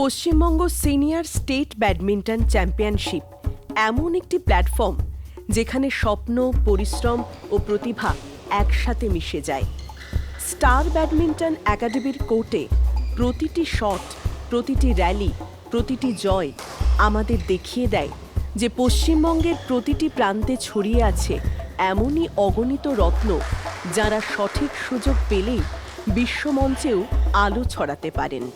Paschimbanga senior state badminton championship, এমন একটি platform যেখানে স্বপ্ন, পরিশ্রম ও প্রতিভা একসাথে মিশে যায়। স্টার ব্যাডমিন্টন একাডেমির কোর্টে প্রতিটি শট, প্রতিটি র্যালি, প্রতিটি জয় আমাদের দেখিয়ে দেয় যে পশ্চিমবঙ্গের প্রতিটি প্রান্তে ছড়িয়ে আছে এমনই অগণিত রত্ন যারা সঠিক সুযোগ পেলেই বিশ্বমঞ্চেও আলো ছড়াতে পারেন।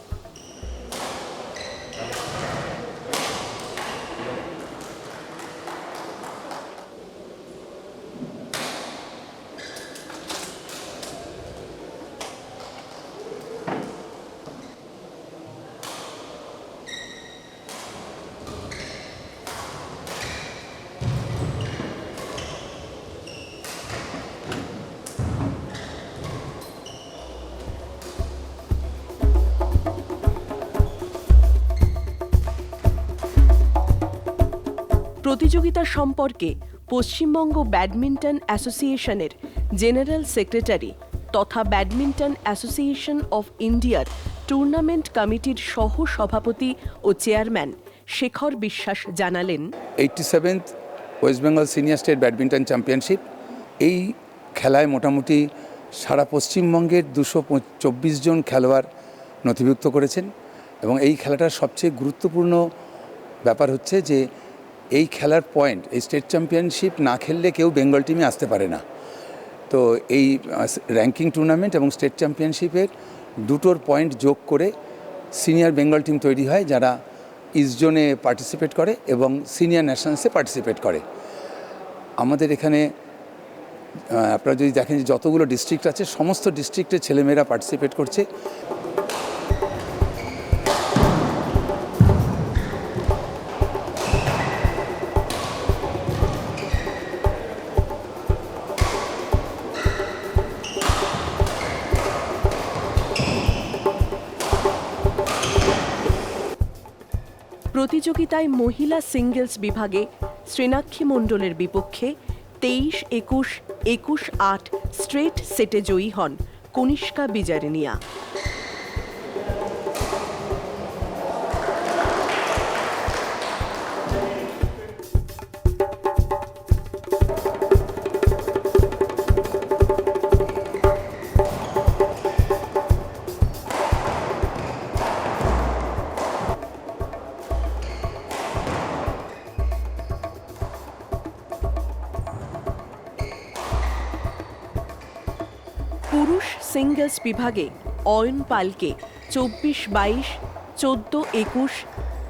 প্রতিযোগিতা সম্পর্কে পশ্চিমবঙ্গ ব্যাডমিন্টন অ্যাসোসিয়েশনের জেনারেল সেক্রেটারি তথা ব্যাডমিন্টন অ্যাসোসিয়েশন অফ ইন্ডিয়ার টুর্নামেন্ট কমিটির সহ সভাপতি ও চেয়ারম্যান শেখর বিশ্বাস জানালেন, eighty seventh West Bengal senior state badminton championship. এই খেলায় মোটামুটি সারা পশ্চিমবঙ্গের দুশো চব্বিশ জন খেলোয়াড় নথিভুক্ত করেছেন এবং এই খেলাটার সবচেয়ে গুরুত্বপূর্ণ ব্যাপার হচ্ছে যে এই খেলার পয়েন্ট এই স্টেট চ্যাম্পিয়নশিপ না খেললে কেউ বেঙ্গল টিমে আসতে পারে না। তো এই র্যাঙ্কিং টুর্নামেন্ট এবং স্টেট চ্যাম্পিয়নশিপের দুটোর পয়েন্ট যোগ করে সিনিয়র বেঙ্গল টিম তৈরি হয়, যারা ইস্ট জোনে পার্টিসিপেট করে এবং সিনিয়র ন্যাশনালসে পার্টিসিপেট করে। আমাদের এখানে আপনারা যদি দেখেন যে যতগুলো ডিস্ট্রিক্ট আছে, সমস্ত ডিস্ট্রিক্টের ছেলেমেয়েরা পার্টিসিপেট করছে। প্রতিযোগিতায় মহিলা সিঙ্গেলস বিভাগে শ্রীনাক্ষী মণ্ডলের বিপক্ষে তেইশ, একুশ একুশ, আট স্ট্রেট সেটে জয়ী হন কনিষ্কা বিজারিনিয়া। সিঙ্গলস বিভাগে অয়ন পালকে চব্বিশ বাইশ চোদ্দ একুশ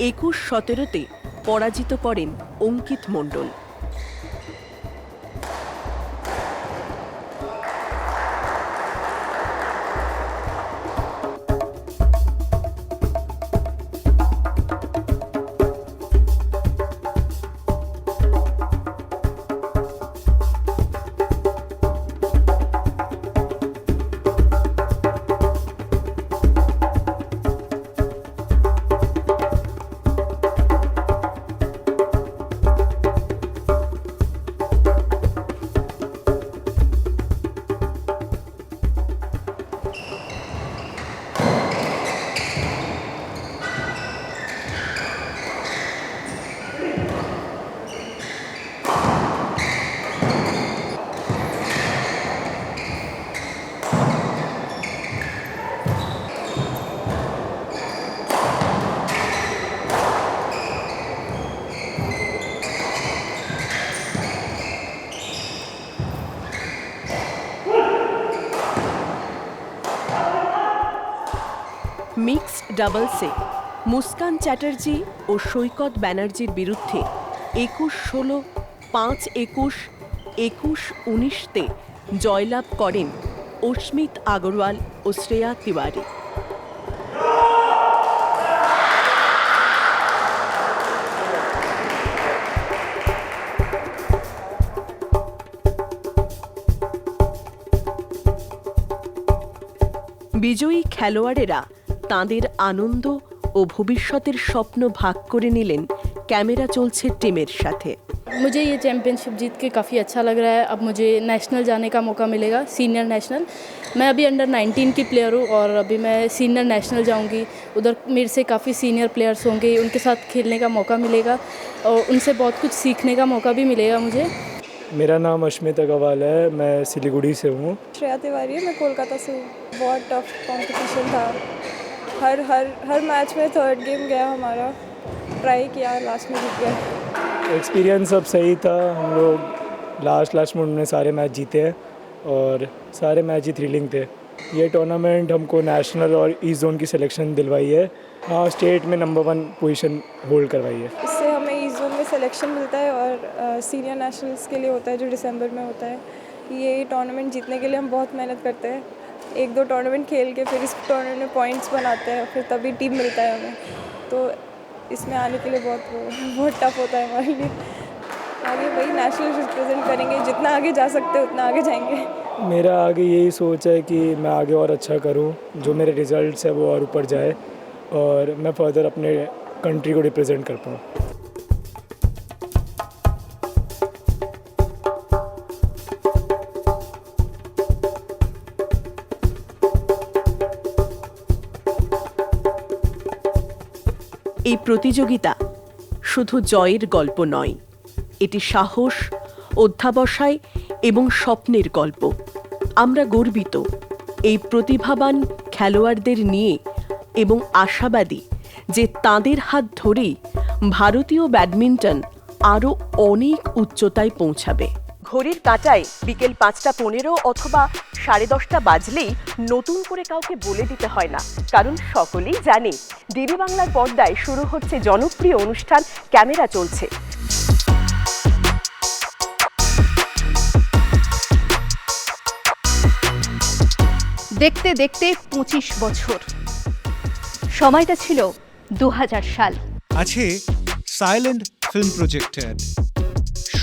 একুশ সতেরোতে পরাজিত করেন অঙ্কিত মণ্ডল। মিক্সড ডাবলসে মুস্কান চ্যাটার্জি ও সৈকত ব্যানার্জির বিরুদ্ধে একুশ ষোলো, পাঁচ একুশ একুশ উনিশতে জয়লাভ করেন অস্মিত আগরওয়াল ও শ্রেয়া তিওয়ারি। বিজয়ী খেলোয়াড়েরা তাঁদের আনন্দ ও ভবিষ্যতের স্বপ্ন ভাগ করে নিলেন ক্যামেরা চলছে টিমের সাথে मुझे ये चैम्पियनशिप जीत के काफ़ी अच्छा लग रहा है अब मुझे नेशनल जाने का मौका मिलेगा सीनियर नेशनल मैं अभी अंडर 19 की प्लेयर हूँ और अभी मैं सीनियर नेशनल जाऊँगी उधर मेरे से काफ़ी सीनियर प्लेयर्स होंगे उनके साथ खेलने का मौका मिलेगा और उनसे बहुत कुछ सीखने का मौका भी मिलेगा मुझे मेरा नाम अश्मित अग्रवाल है मैं सिलीगुड़ी से हूँ श्रेया तिवारी है मैं कोलकाता से हूँ बहुत टफ कंपटीशन था हर हर हर मैच में थर्ड गेम गया हमारा। ट्राई किया लास्ट में जीत गया एक्सपीरियंस सब सही था। हम लोग लास्ट लास्ट में उन्होंने सारे मैच जीते हैं और सारे मैच ही थ्रिलिंग थे। ये टूर्नामेंट हमको नेशनल और ईस्ट जोन की सिलेक्शन दिलवाई है। हाँ स्टेट में नंबर वन पोजीशन होल्ड करवाई है। इससे हमें ईस्ट जोन में सिलेक्शन मिलता है और सीनियर नेशनल्स के लिए होता है जो दिसंबर में होता है। ये टूर्नामेंट जीतने के लिए हम बहुत मेहनत करते हैं। एक दो टूर्नामेंट खेल के फिर इस टूर्नामेंट में पॉइंट्स बनाते हैं, फिर तभी टीम मिलता है हमें। तो इसमें आने के लिए बहुत बहुत टफ होता है हमारे लिए। आगे वही नेशनल रिप्रेजेंट करेंगे, जितना आगे जा सकते हैं, उतना आगे जाएँगे। मेरा आगे यही सोच है कि मैं आगे और अच्छा करूँ, जो मेरे रिजल्ट्स है वो और ऊपर जाए, और मैं फर्दर अपने कंट्री को रिप्रेजेंट कर पाऊँ। প্রতিযোগিতা। শুধু জয়ের গল্প নয়, এটি সাহস, অধ্যাবসায় এবং স্বপ্নের গল্প। আমরা গর্বিত এই প্রতিভাবান খেলোয়াড়দের নিয়ে এবং আশাবাদী যে তাদের হাত ধরেই ভারতীয় ব্যাডমিন্টন আরও অনেক উচ্চতায় পৌঁছাবে। ঘড়ির কাঁটায় বিকেল পাঁচটা পনেরো অথবা সাড়ে দশটা বাজলেই নতুন করে কাউকে বলে দিতে হয় না। কারণ সকলেই জানে ডিবি বাংলার পর্দায় শুরু হচ্ছে জনপ্রিয় অনুষ্ঠান ক্যামেরা চলছে। দেখতে দেখতে পঁচিশ বছর। সময়টা ছিল দু হাজার সাল। আছে সাইলেন্ট ফিল্ম প্রজেক্টেড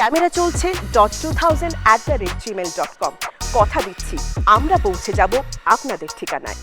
ক্যামেরা চলছে dot two thousand at the rate Gmail dot com কথা দিচ্ছি, আমরা পৌঁছে যাব আপনাদের ঠিকানায়।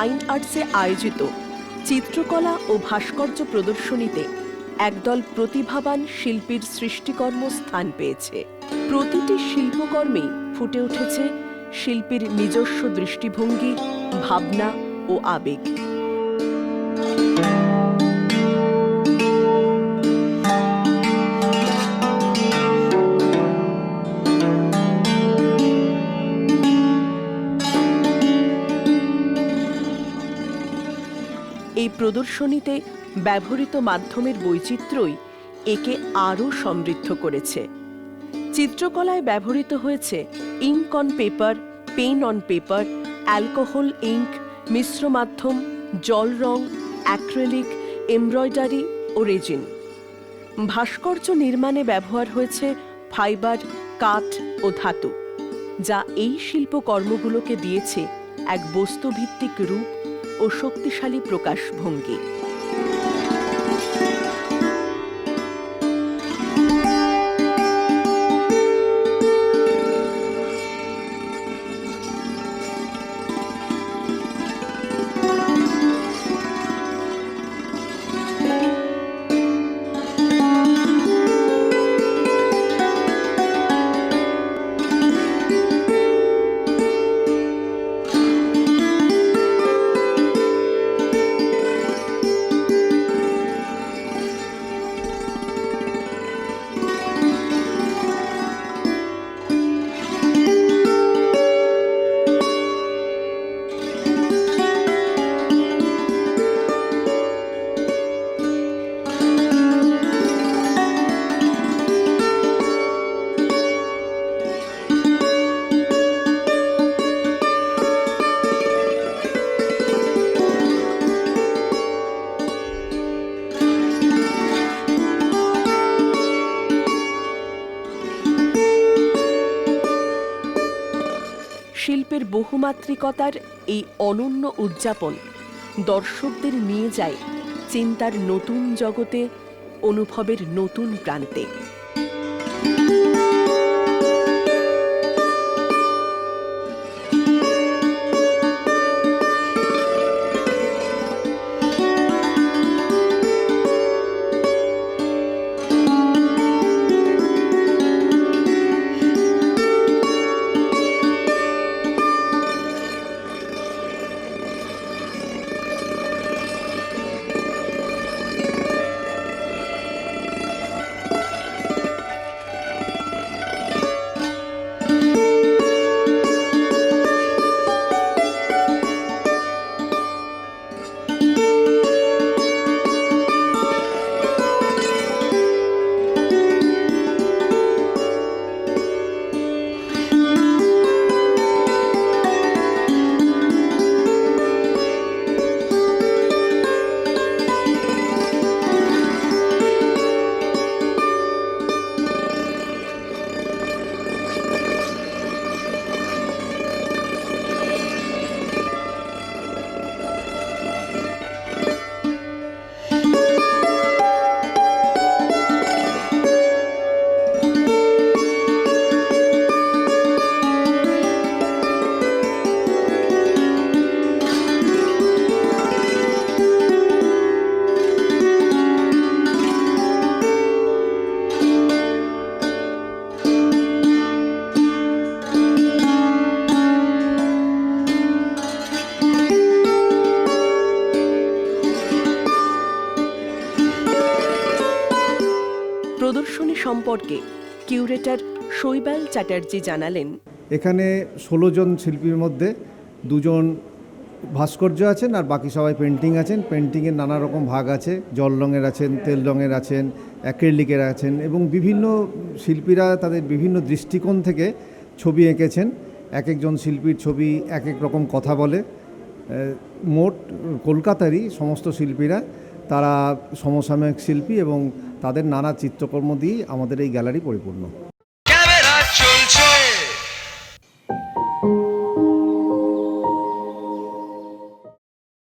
ফাইন আর্টসে আয়োজিত চিত্রকলা ও ভাস্কর্য প্রদর্শনীতে একদল প্রতিভাবান শিল্পীর সৃষ্টিকর্ম স্থান পেয়েছে। প্রতিটি শিল্পকর্মে ফুটে উঠেছে শিল্পীর নিজস্ব দৃষ্টিভঙ্গি, ভাবনা ও আবেগ। প্রদর্শনীতে ব্যবহৃত মাধ্যমের বৈচিত্র্যই একে আরও সমৃদ্ধ করেছে। চিত্রকলায় ব্যবহৃত হয়েছে ink on paper, pen on paper, alcohol ink, মিশ্র মাধ্যম, জল রং, অ্যাক্রেলিক, এমব্রয়ডারি ও রেজিন। ভাস্কর্য নির্মাণে ব্যবহার হয়েছে ফাইবার, কাঠ ও ধাতু, যা এই শিল্পকর্মগুলোকে দিয়েছে এক বস্তুভিত্তিক রূপ ও শক্তিশালী প্রকাশভঙ্গি। শিল্পের বহুমাত্রিকতার এই অনন্য উদযাপন দর্শকদের নিয়ে যায় চিন্তার নতুন জগতে অনুভবের নতুন প্রান্তে। সম্পর্কে কিউরেটর শৈবাল চ্যাটার্জি জানালেন। এখানে ষোলো জন শিল্পীর মধ্যে দুজন ভাস্কর্য আছেন আর বাকি সবাই পেন্টিং আছেন। পেন্টিংয়ের নানা রকম ভাগ আছে। জল রঙের আছেন, তেল রঙের আছেন, অ্যাক্রেলিকের আছেন এবং বিভিন্ন শিল্পীরা তাদের বিভিন্ন দৃষ্টিকোণ থেকে ছবি এঁকেছেন। এক একজন শিল্পীর ছবি এক এক রকম কথা বলে। মোট কলকাতারই সমস্ত শিল্পীরা তারা সমসাময়িক শিল্পী এবং তাদের নানা চিত্রকর্ম দিয়েই আমাদের এই গ্যালারি পরিপূর্ণ।